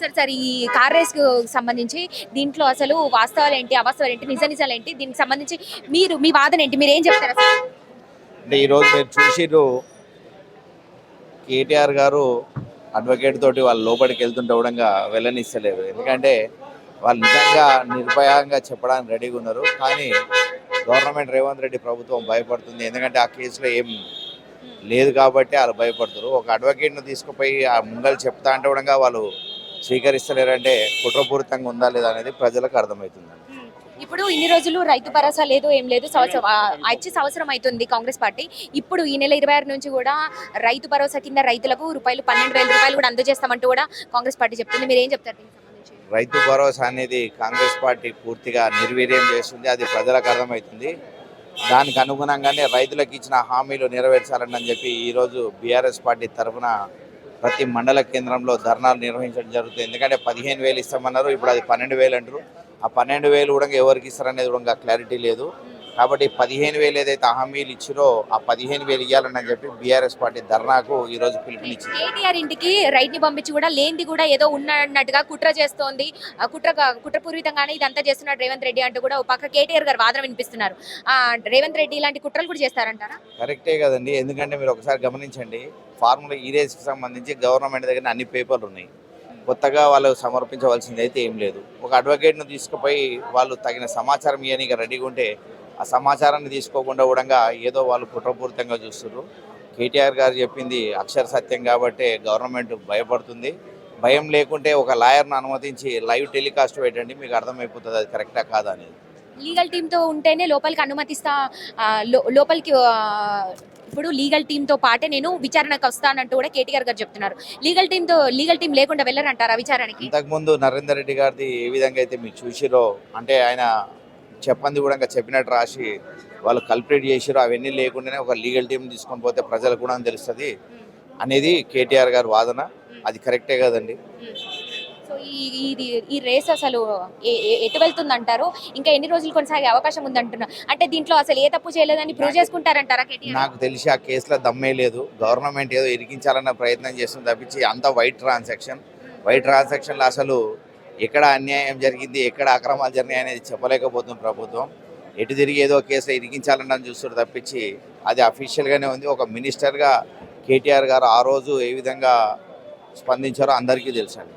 Sir sir ఈ car race సంబంధించి దీంట్లో అసలు వాస్తవాలు ఏంటి అవాస్తవాలు ఏంటి నిజ నిజాలు ఏంటి దీనికి సంబంధించి మీరు మీ వాదన ఏంటి మీరు ఏం చెప్తారు సార్ అంటే ఈరోజు మీరు చూసిర్రు కేటీఆర్ గారు అడ్వకేట్ తోటి వాళ్ళు లోపలికి వెళ్తుంటే కూడా ఎందుకంటే వాళ్ళు నిజంగా నిర్భయంగా చెప్పడానికి రెడీగా ఉన్నారు కానీ గవర్నమెంట్ రేవంత్ రెడ్డి ప్రభుత్వం భయపడుతుంది. ఎందుకంటే ఆ కేసులో ఏం లేదు కాబట్టి వాళ్ళు భయపడుతారు ఒక అడ్వకేట్ను తీసుకుపోయి ఆ ముంగలు చెప్తా అంటే వాళ్ళు స్వీకరిస్తలేరంటే కుట్రపూరితంగా ఉందా లేదా అనేది ప్రజలకు అర్థమవుతుంది ఇప్పుడు ఇన్ని రోజులు రైతు భరోసా లేదు ఏం లేదు సంవత్సరం వచ్చి సంవత్సరం అవుతుంది కాంగ్రెస్ పార్టీ. ఇప్పుడు ఈ నెల ఇరవై ఆరు నుంచి కూడా రైతు భరోసా కింద రైతులకు రూపాయలు పన్నెండు వేల రూపాయలు కూడా అందజేస్తామంటూ కూడా కాంగ్రెస్ పార్టీ చెప్తుంది. మీరు ఏం చెప్తారు రైతు భరోసా అనేది కాంగ్రెస్ పార్టీ పూర్తిగా నిర్వీర్యం చేస్తుంది అది ప్రజలకు అర్థమవుతుంది. దానికి అనుగుణంగానే రైతులకు ఇచ్చిన హామీలు నెరవేర్చాలని చెప్పి ఈరోజు బీఆర్ఎస్ పార్టీ తరఫున ప్రతి మండల కేంద్రంలో ధర్నాలు నిర్వహించడం జరుగుతుంది. ఎందుకంటే పదిహేను వేలు ఇస్తామన్నారు ఇప్పుడు అది పన్నెండు వేలు అంటారు. ఆ పన్నెండు వేలు కూడా ఎవరికి ఇస్తారనేది కూడా క్లారిటీ లేదు. కాబట్టి పదిహేను వేలు ఏదైతే హామీలు ఇచ్చిరో ఆ పదిహేను వేలు ఇవ్వాలని చెప్పి బీఆర్ఎస్ పార్టీ ధర్నాకు ఈరోజు పిలుపునిచ్చింది. కేటీఆర్ ఇంటికి రైట్ని పంపించి కూడా లేనిది కూడా ఏదో ఉన్నట్టుగా కుట్ర చేస్తోంది. ఆ కుట్ర కుట్రపూరితంగానే ఇదంతా చేస్తున్నాడు రేవంత్ రెడ్డి అంటూ కూడా పక్క కేటీఆర్ గారు వాదన వినిపిస్తున్నారు. ఆ రేవంత్ రెడ్డి ఇలాంటి కుట్రలు కూడా చేస్తారంటారా? కరెక్టే కదండి. ఎందుకంటే మీరు ఒకసారి గమనించండి ఫార్ములా ఈరేజ్కి సంబంధించి గవర్నమెంట్ దగ్గర అన్ని పేపర్లు ఉన్నాయి. కొత్తగా వాళ్ళు సమర్పించవలసింది అయితే ఏం లేదు. ఒక అడ్వకేట్ను తీసుకుపోయి వాళ్ళు తగిన సమాచారం ఇవ్వడానికి రెడీగా ఉంటే ఆ సమాచారాన్ని తీసుకోకుండా కూడా ఏదో వాళ్ళు కుట్రపూరితంగా చూస్తున్నారు కేటీఆర్ గారు చెప్పింది అక్షర సత్యం కాబట్టి గవర్నమెంట్ భయపడుతుంది. భయం లేకుంటే ఒక లాయర్ను అనుమతించి లైవ్ టెలికాస్ట్ పెట్టండి మీకు అర్థమైపోతుంది అది కరెక్టా కాదా అనేది. లీగల్ టీమ్తో ఉంటేనే లోపలికి అనుమతిస్తా లోపలికి ఇప్పుడు లీగల్ టీమ్తో పాటే నేను విచారణకు వస్తానంటూ కూడా కేటీఆర్ గారు చెప్తున్నారు. లీగల్ టీమ్తో లీగల్ టీం లేకుండా వెళ్ళరంటారా విచారణకి? ఇంతకుముందు నరేందర్ రెడ్డి గారిది ఏ విధంగా అయితే మీరు చూసిరో అంటే ఆయన చెప్పంది కూడా ఇంకా చెప్పినట్టు రాసి వాళ్ళు కల్పరేట్ చేసిరో అవన్నీ లేకుండానే ఒక లీగల్ టీం తీసుకొని పోతే ప్రజలకు కూడా తెలుస్తుంది అనేది కేటీఆర్ గారి వాదన. అది కరెక్టే కదండి. సో ఈ రేస్ అసలు ఎటు వెళ్తుంది అంటారు ఇంకా ఎన్ని రోజులు కొనసాగే అవకాశం ఉందంటున్నారు అంటే దీంట్లో అసలు ఏ తప్పు చేయలేదని ప్రూవ్ చేసుకుంటారంటారా కేటీఆర్? నాకు తెలిసి ఆ కేసులో దమ్మే లేదు. గవర్నమెంట్ ఏదో ఇరికించాలన్న ప్రయత్నం చేస్తుంది తప్పించి అంత వైట్ ట్రాన్సాక్షన్ వైట్ ట్రాన్సాక్షన్లో అసలు ఎక్కడ అన్యాయం జరిగింది ఎక్కడ అక్రమాలు జరిగినాయి అనేది చెప్పలేకపోతుంది ప్రభుత్వం. ఎటు తిరిగి ఏదో కేసులో ఇరిగించాలని చూస్తారు తప్పించి అది అఫీషియల్గానే ఉంది. ఒక మినిస్టర్గా కేటీఆర్ గారు ఆ రోజు ఏ విధంగా స్పందించారో అందరికీ తెలుసండి